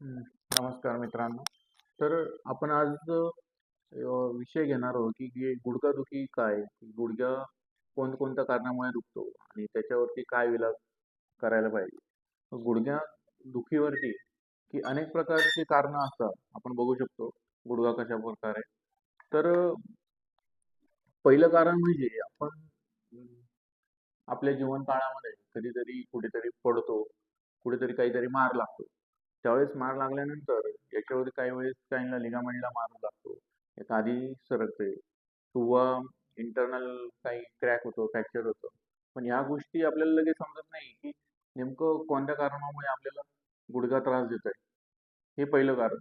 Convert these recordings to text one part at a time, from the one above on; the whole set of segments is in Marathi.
नमस्कार मित्रांनो. तर आपण आज विषय घेणार आहोत, की की गुडघादुखी काय? गुडघ्या कोणकोणत्या कारणामुळे दुखतो आणि त्याच्यावरती काय इलाज करायला पाहिजे? गुडघ्या दुखीवरती की अनेक प्रकारची कारणं असतात. आपण बघू शकतो गुडघा कशा प्रकारे तर पहिलं कारण म्हणजे आपण आपल्या जीवन काळामध्ये कधीतरी कुठेतरी पडतो, कुठेतरी काहीतरी मार लागतो. त्यावेळेस मार लागल्यानंतर याच्यावर काही वेळेस काहींना लिगामेंटला मार लागतो, एखादी सरकते किंवा इंटरनल काही क्रॅक होतो, फ्रॅक्चर होतं. पण ह्या गोष्टी आपल्याला लगेच समजत नाही, की नेमकं कोणत्या कारणामुळे आपल्याला गुडघा त्रास देतोय. हे पहिलं कारण.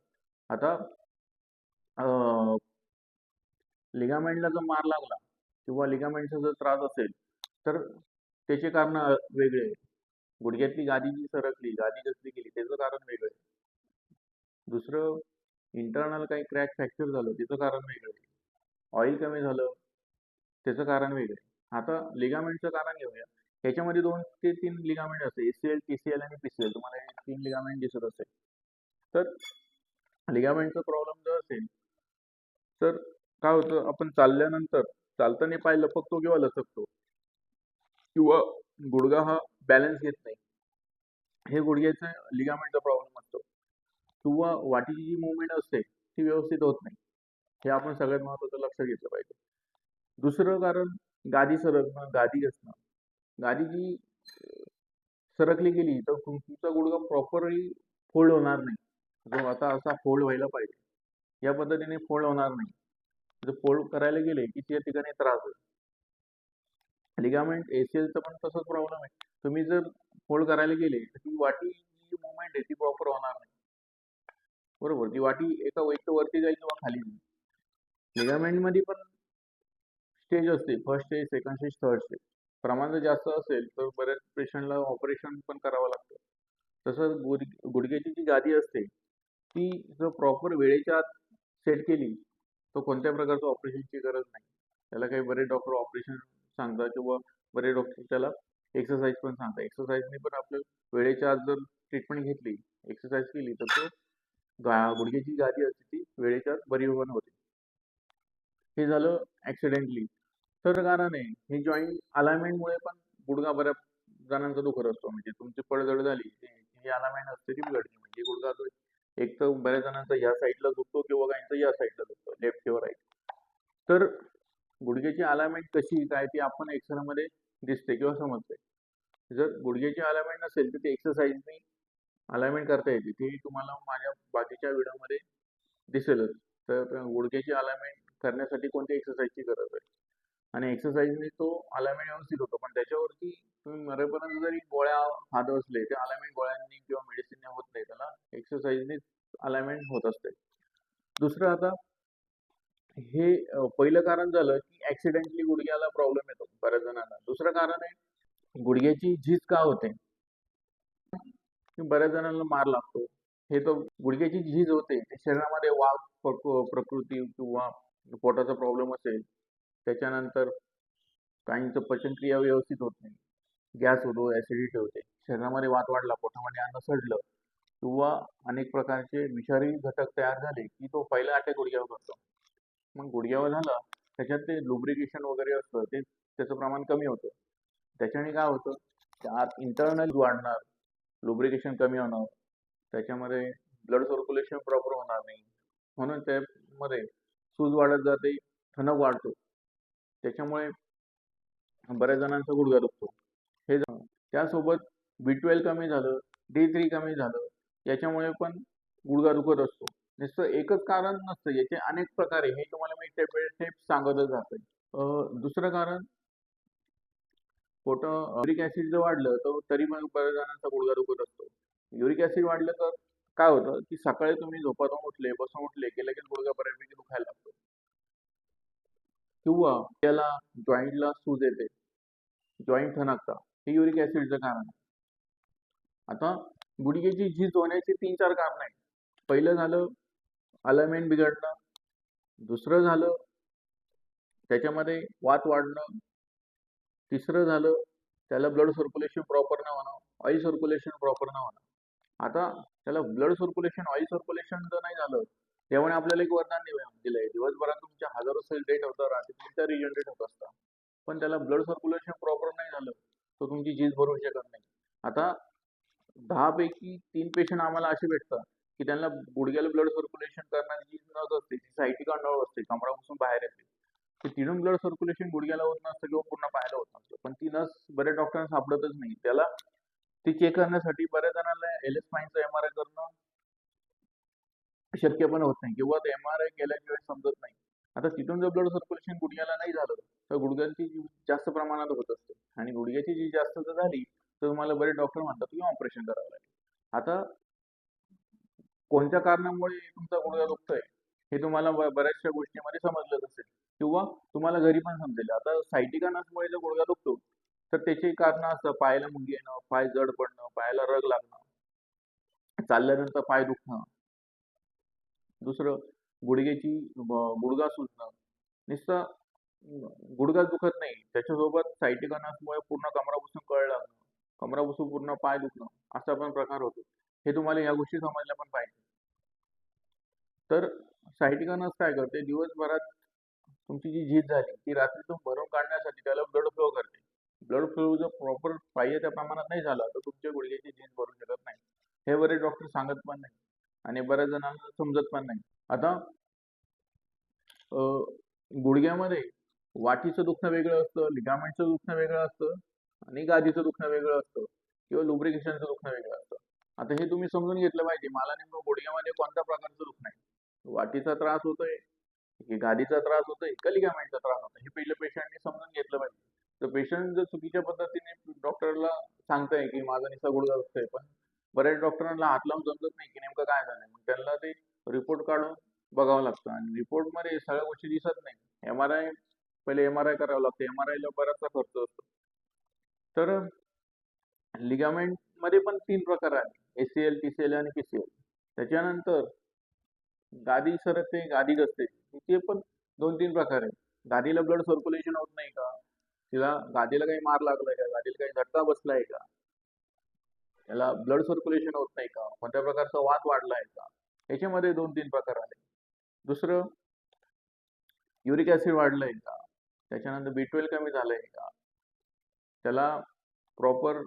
आता लिगामेंटला जर मार लागला किंवा लिगामेंटचा जर त्रास असेल, तर त्याचे कारण वेगळे गुडघ्यातली गादी जी सरकली, गादी घसरी गेली त्याचं कारण वेगळं आहे. दुसरं इंटरनल काही क्रॅक फ्रॅक्चर झालं त्याचं कारण वेगळं आहे. ऑइल कमी झालं त्याचं कारण वेगळं आहे. आता लिगामेंटचं कारण घेऊया. ह्याच्यामध्ये दोन ते तीन लिगामेंट असते. एसीएल, टीसीएल आणि पीसीएल तुम्हाला हे तीन लिगामेंट दिसत असेल. तर लिगामेंटचा प्रॉब्लेम जर असेल, तर काय होतं आपण चालल्यानंतर चालताना पाय लपकतो किंवा लचकतो किंवा गुडघा हा बॅलन्स घेत नाही. हे गुडघ्याचं लिगामेंटचा प्रॉब्लेम असतो किंवा वाटीची जी मुवमेंट असते ती व्यवस्थित होत नाही. हे आपण सगळ्यात महत्त्वाचं लक्ष घेतलं पाहिजे. दुसरं कारण गादी सरकणं, गादी घसणं. गादी जी सरकली गेली तर तुमचा गुडघा प्रॉपरली फोल्ड होणार नाही. जो आता असा फोल्ड व्हायला पाहिजे. या पद्धतीने फोल्ड होणार नाही. जर फोल्ड करायला गेले, की त्या ठिकाणी त्रास होईल. लिगामेंट एसीएलचा पण तसाच प्रॉब्लेम आहे. तुम्ही जर फोल्ड करायला गेले, तर ती वाटी जी मुवमेंट आहे ती प्रॉपर होणार नाही. बरोबर. ती वाटी एका वेट वरती जाईल किंवा खाली जाईल. लिगामेंटमध्ये पण स्टेज असते. First stage, second stage, third stage. प्रमाण जर जास्त असेल, तर बऱ्याच पेशंटला ऑपरेशन पण करावं लागतं. तसंच गुड गुडघ्याची जी गादी असते, ती जर प्रॉपर वेळेच्या आत सेट केली, तर कोणत्या प्रकारचं ऑपरेशनची गरज नाही. त्याला काही बरेच डॉक्टर ऑपरेशन सांगतात किंवा बरे डॉक्टर त्याला एक्सरसाइज पण सांगतात. एक्सरसाइजने पण आपलं वेळेच्या आत जर ट्रीटमेंट घेतली, एक्सरसाइज केली, तर तो गा गुडघ्याची गादी असते ती वेळेच्या आत बरी होऊन होते. हे झालं ॲक्सिडेंटली. तर कारण हे जॉईंट अलायमेंटमुळे पण गुडघा बऱ्या जणांचा दुखत असतो. म्हणजे तुमची पडझड झाली, जी अलायमेंट असते ती बिघडली. म्हणजे गुडघा जो एक तर बऱ्याच जणांचा ह्या साईडला दुखतो किंवा काहींचा या साईडला दुखतो, लेफ्ट किंवा राइट. तर गुडघ्याची अलायमेंट कशी काय ती आपण एक्सरेमध्ये दिसते किंवा समजते. जर गुडघ्याची अलायमेंट नसेल, तर ती एक्सरसाइजनी अलायमेंट करता येते. ती तुम्हाला माझ्या बाकीच्या व्हिडिओमध्ये दिसेलच. तर गुडघ्याची अलायमेंट करण्यासाठी कोणत्या एक्सरसाइजची गरज आहे. आणि एक्सरसाइजने तो अलायमेंट व्यवस्थित होतो. पण त्याच्यावरती तुम्ही मरेपर्यंत जरी गोळ्या हात असले ते अलायमेंट गोळ्यांनी किंवा मेडिसिनने होत नाही. त्याला एक्सरसाइजनेच अलायमेंट होत असते. दुसरं आता हे पहिलं कारण झालं, की ऍक्सिडेंटली गुडघ्याला प्रॉब्लेम येतो बऱ्याच जणांना. दुसरं कारण आहे गुडघ्याची झीज का होते? बऱ्याच जणांना मार लागतो. हे तर गुडघ्याची झीज होते. शरीरामध्ये वात, प्रकृती किंवा पोटाचा प्रॉब्लेम असेल, त्याच्यानंतर काहींचं पचनक्रिया व्यवस्थित होत नाही. गॅस होतो, ऍसिडिटी होते. शरीरामध्ये वात वाढला, पोटामध्ये अन्न सडलं किंवा अनेक प्रकारचे विषारी घटक तयार झाले, की तो पहिला अटॅक गुडघ्यावर करतो. मग गुडघ्यावर झाला, त्याच्यात ते लुब्रिकेशन वगैरे असतं, ते त्याचं प्रमाण कमी होतं. त्याच्याने काय होतं, की आत इंटरनल वाढणार, लुब्रिकेशन कमी होणार, त्याच्यामध्ये ब्लड सर्क्युलेशन प्रॉपर होणार नाही. म्हणून त्यामध्ये सूज वाढत जाते, थनक वाढतो. त्याच्यामुळे बऱ्याच जणांचा गुडघा दुखतो. हे त्यासोबत बी ट्वेल्व कमी झालं, डी3 कमी झालं, याच्यामुळे पण गुडघा दुखत असतो. नुसतं एकच कारण नसतं. याचे अनेक प्रकार आहे. हे तुम्हाला मी स्टेप बाय स्टेप सांगतच जातोय. दुसरं कारण पोटं युरिक ऍसिड जर वाढलं, तर तरी मग बऱ्याच जणांचा गुडघा दुखत असतो. युरिक ऍसिड वाढलं तर काय होतं, की सकाळी तुम्ही झोपातून उठले, बसून उठले, की लगेच गुडघा बऱ्यापैकी दुखायला लागतो. किंवा त्याला जॉईंटला सूज येते. जॉईंट ठणकता हे युरिक ऍसिडचं कारण आहे. आता गुडघ्याची झीज होण्याची 3-4 कारणं आहेत. पहिलं झालं अलाइनमेंट बिघडणं. दुसरं झालं त्याच्यामध्ये वात वाढणं. तिसरं झालं त्याला ब्लड सर्क्युलेशन प्रॉपर न होणं, ऑइल सर्क्युलेशन प्रॉपर न होणं. आता त्याला ब्लड सर्क्युलेशन ऑइल सर्क्युलेशन जर नाही झालं त्यामुळे आपल्याला एक वरदान दिलं- दिलंय दिवसभरात तुमच्या हजारो सेल डेट होतात रात्री तुमच्या रिजनरेट होत असतात पण त्याला ब्लड सर्क्युलेशन प्रॉपर नाही झालं तर तुमची जीज भरू शकत नाही आता दहा पैकी तीन पेशंट आम्हाला असे भेटतात की त्यांना गुडघ्याला ब्लड सर्क्युलेशन करणार ही नस असते ती सायटिका नळ असते कमरापासून बाहेर येते तर तिथून ब्लड सर्क्युलेशन गुडघ्याला होत नसतं किंवा पूर्ण पाहायला होत नसतं. पण ती नस बऱ्याच डॉक्टरांना सापडतच नाही. त्याला ती चेक करण्यासाठी बऱ्याच जणांना एल एस फाईनचा एम आर आय करणं शक्य पण होत नाही किंवा ते एम आर आय केल्याशिवाय समजत नाही. आता तिथून जर ब्लड सर्क्युलेशन गुडघ्याला नाही झालं तर गुडघ्यांची जी जास्त प्रमाणात होत असते. आणि गुडघ्याची जी जास्त जर झाली तर तुम्हाला बरेच डॉक्टर म्हणतात की ऑपरेशन करावं लागेल. आता कोणत्या कारणामुळे तुमचा गुडघा दुखतोय? हे तुम्हाला बऱ्याचशा गोष्टीमध्ये समजलं असेल. किंवा तुम्हाला घरी पण समजेल. आता सायटिका नसमुळे जर गुडघा दुखतो तर त्याची कारणं असतं. पायाला मुंगी येणं पाय जड पडणं पायाला रग लागणं चालल्यानंतर पाय दुखणं. दुसरं गुडघ्याची गुडघा सुजणं. नुसतं गुडघा दुखत नाही. त्याच्यासोबत सायटिका नसमुळे पूर्ण कमरापासून कळ लागणं. कमरापासून पूर्ण पाय दुखणं. असा पण प्रकार होतो. हे तुम्हाला या गोष्टी समजल्या पण पाहिजे. तर सायटिका काय करते? दिवसभरात तुमची जी झीज झाली ती रात्रीतून भरून काढण्यासाठी त्याला ब्लड फ्लो करते. ब्लड फ्लो जर प्रॉपर पाहिजे त्या प्रमाणात नाही झाला तर तुमच्या गुडघ्याची झीज भरू शकत नाही. हे बरेच डॉक्टर सांगत पण नाही आणि बऱ्याच जणांना समजत पण नाही. आता गुडघ्यामध्ये वाटीचं दुखणं वेगळं असतं लिगामेंटचं दुखणं वेगळं असतं आणि गादीचं दुखणं वेगळं असतं किंवा लुब्रिकेशनचं दुखणं वेगळं असतं. आता हे तुम्ही समजून घेतलं पाहिजे मला नेमकं गुडघ्यामध्ये कोणत्या प्रकारचं दुखणं आहे? वाटीचा त्रास होतोय की गादीचा त्रास होतोय का लिगामेंटचा त्रास होतोय. हे पहिलं पेशंटने समजून घेतलं पाहिजे. तर पेशंट जर चुकीच्या पद्धतीने डॉक्टरला सांगताय की माझा निसा गुडघा दुखतोय पण बऱ्याच डॉक्टरांना हात लावून समजत नाही की नेमकं काय झालंय. मग त्यांना ते रिपोर्ट काढून बघावं लागतं. आणि रिपोर्टमध्ये सगळ्या गोष्टी दिसत नाही. एम आर आय पहिले एम आर आय करावं लागतं. एम आर आयला बराचसा खर्च असतो. तर लिगामेंटमध्ये पण तीन प्रकार आहेत. एसीएल टीसीएल आणि पीसीएल त्याच्यानंतर गादी सरकते गादी असते ते पण दोन तीन प्रकार आहेत. गादीला ब्लड सर्क्युलेशन होत नाही का? तिला गादीला काही मार लागलाय का? गादीला काही झटका बसलाय का? त्याला ब्लड सर्क्युलेशन होत नाही का? कोणत्या प्रकारचा वात वाढलाय का? याच्यामध्ये दोन तीन प्रकार आले दुसरं युरिक ऍसिड वाढलंय का? त्याच्यानंतर बी ट्वेल्व कमी झालंय का? त्याला प्रॉपर